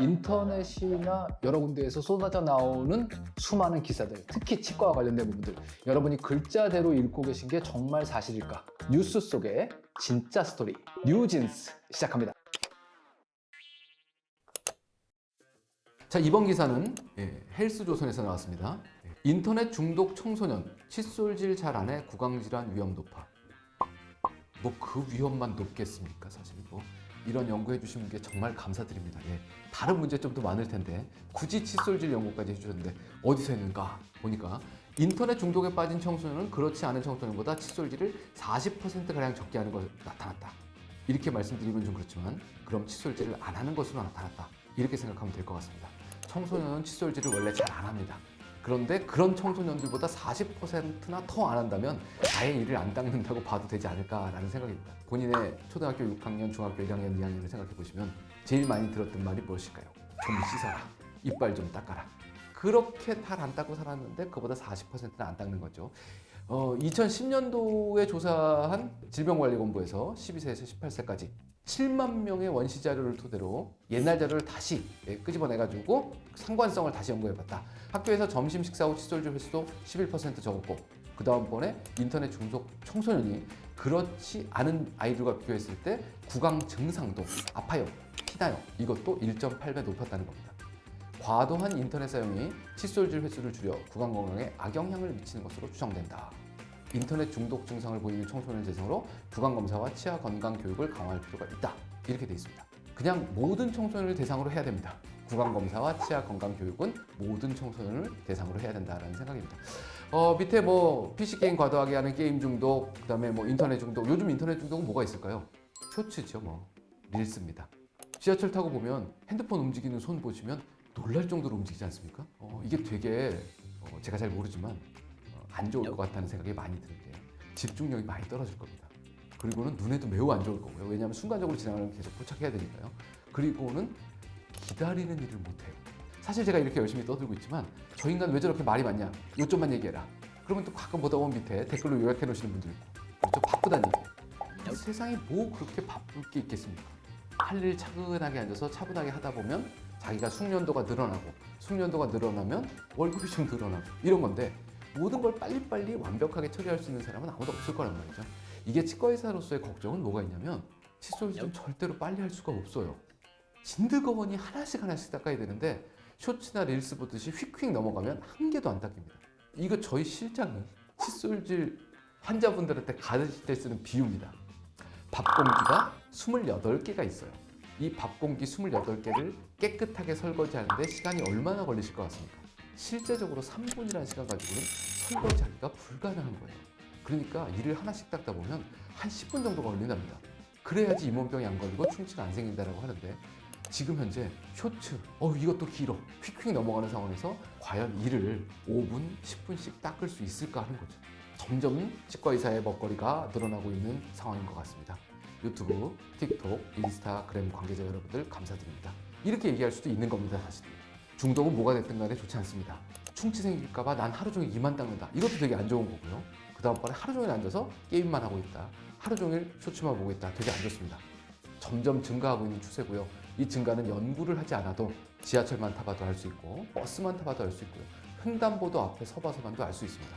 인터넷이나 여러 군데에서 쏟아져 나오는 수많은 기사들, 특히 치과와 관련된 부분들, 여러분이 글자대로 읽고 계신 게 정말 사실일까? 뉴스 속의 진짜 스토리, 뉴진스 시작합니다. 자, 이번 기사는 예, 헬스조선에서 나왔습니다. 예, 인터넷 중독 청소년, 칫솔질 잘 안 해 구강질환 위험 높아. 뭐 그 위험만 높겠습니까? 사실 뭐 이런 연구해 주신 분께 정말 감사드립니다. 예. 다른 문제점도 많을 텐데 굳이 칫솔질 연구까지 해주셨는데 어디서 했는가 보니까 인터넷 중독에 빠진 청소년은 그렇지 않은 청소년보다 칫솔질을 40%가량 적게 하는 것으로 나타났다. 이렇게 말씀드리면 좀 그렇지만 그럼 칫솔질을 안 하는 것으로 나타났다. 이렇게 생각하면 될 것 같습니다. 청소년은 칫솔질을 원래 잘 안 합니다. 그런데 그런 청소년들보다 40%나 더 안 한다면 아예 이를 안 닦는다고 봐도 되지 않을까라는 생각입니다. 본인의 초등학교 6학년, 중학교 1학년, 2학년을 생각해 보시면 제일 많이 들었던 말이 무엇일까요? 좀 씻어라. 이빨 좀 닦아라. 그렇게 잘 안 닦고 살았는데 그보다 40%는 안 닦는 거죠. 어, 2010년도에 조사한 질병관리본부에서 12세에서 18세까지 7만 명의 원시 자료를 토대로 옛날 자료를 다시 예, 끄집어내가지고 상관성을 다시 연구해봤다. 학교에서 점심 식사 후 칫솔질 횟수도 11% 적었고 그 다음번에 인터넷 중독 청소년이 그렇지 않은 아이들과 비교했을 때 구강 증상도 아파요, 피나요. 이것도 1.8배 높았다는 겁니다. 과도한 인터넷 사용이 칫솔질 횟수를 줄여 구강 건강에 악영향을 미치는 것으로 추정된다. 인터넷 중독 증상을 보이는 청소년 대상으로 구강 검사와 치아 건강 교육을 강화할 필요가 있다. 이렇게 돼 있습니다. 그냥 모든 청소년을 대상으로 해야 됩니다. 구강 검사와 치아 건강 교육은 모든 청소년을 대상으로 해야 된다라는 생각입니다. 어, 밑에 뭐 PC 게임 과도하게 하는 게임 중독, 그 다음에 뭐 인터넷 중독. 요즘 인터넷 중독은 뭐가 있을까요? 쇼츠죠, 뭐 릴스입니다. 지하철 타고 보면 핸드폰 움직이는 손 보시면 놀랄 정도로 움직이지 않습니까? 어, 이게 되게 어, 제가 잘 모르지만 어, 안 좋을 것 같다는 생각이 많이 드는 게 집중력이 많이 떨어질 겁니다. 그리고는 눈에도 매우 안 좋을 거고요. 왜냐하면 순간적으로 지나가는 계속 포착해야 되니까요. 그리고는 기다리는 일을 못해요. 사실 제가 이렇게 열심히 떠들고 있지만 저 인간 왜 저렇게 말이 많냐? 요점만 얘기해라. 그러면 또 가끔 보다 보면 밑에 댓글로 요약해 놓으시는 분들 있고 그렇죠? 바쁘다는 얘기. 세상에 뭐 그렇게 바쁠 게 있겠습니까? 할 일 차근하게 앉아서 차분하게 하다 보면 자기가 숙련도가 늘어나고 숙련도가 늘어나면 월급이 좀 늘어나고 이런 건데 모든 걸 빨리빨리 완벽하게 처리할 수 있는 사람은 아무도 없을 거란 말이죠. 이게 치과 의사로서의 걱정은 뭐가 있냐면 칫솔질은 절대로 빨리 할 수가 없어요. 진드거원이 하나씩 하나씩 닦아야 되는데 쇼츠나 릴스 보듯이 휙휙 넘어가면 한 개도 안 닦입니다. 이거 저희 실장이 칫솔질 환자분들한테 가르칠 때 쓰는 비유입니다. 밥공기가 28개가 있어요. 이 밥공기 28개를 깨끗하게 설거지하는데 시간이 얼마나 걸리실 것 같습니까? 실제적으로 3분이라는 시간 가지고는 설거지하기가 불가능한 거예요. 그러니까 이를 하나씩 닦다 보면 한 10분 정도가 걸린답니다. 그래야지 잇몸병이 안 걸리고 충치가 안 생긴다라고 하는데 지금 현재 쇼츠, 어 이것도 길어, 휙휙 넘어가는 상황에서 과연 이를 5분, 10분씩 닦을 수 있을까 하는 거죠. 점점 치과 의사의 먹거리가 늘어나고 있는 상황인 것 같습니다. 유튜브, 틱톡, 인스타그램 관계자 여러분들 감사드립니다. 이렇게 얘기할 수도 있는 겁니다, 사실. 중독은 뭐가 됐든 간에 좋지 않습니다. 충치 생길까봐 난 하루 종일 이만 닦는다. 이것도 되게 안 좋은 거고요. 그 다음번에 하루 종일 앉아서 게임만 하고 있다. 하루 종일 쇼츠만 보고 있다. 되게 안 좋습니다. 점점 증가하고 있는 추세고요. 이 증가는 연구를 하지 않아도 지하철만 타봐도 알 수 있고 버스만 타봐도 알 수 있고요. 횡단보도 앞에 서봐서만도 알 수 있습니다.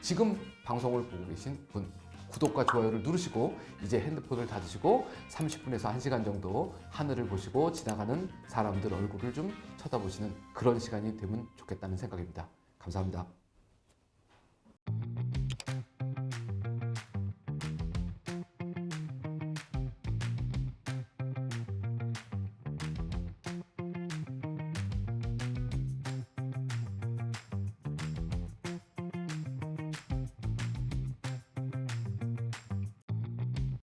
지금 방송을 보고 계신 분 구독과 좋아요를 누르시고 이제 핸드폰을 닫으시고 30분에서 1시간 정도 하늘을 보시고 지나가는 사람들 얼굴을 좀 쳐다보시는 그런 시간이 되면 좋겠다는 생각입니다. 감사합니다.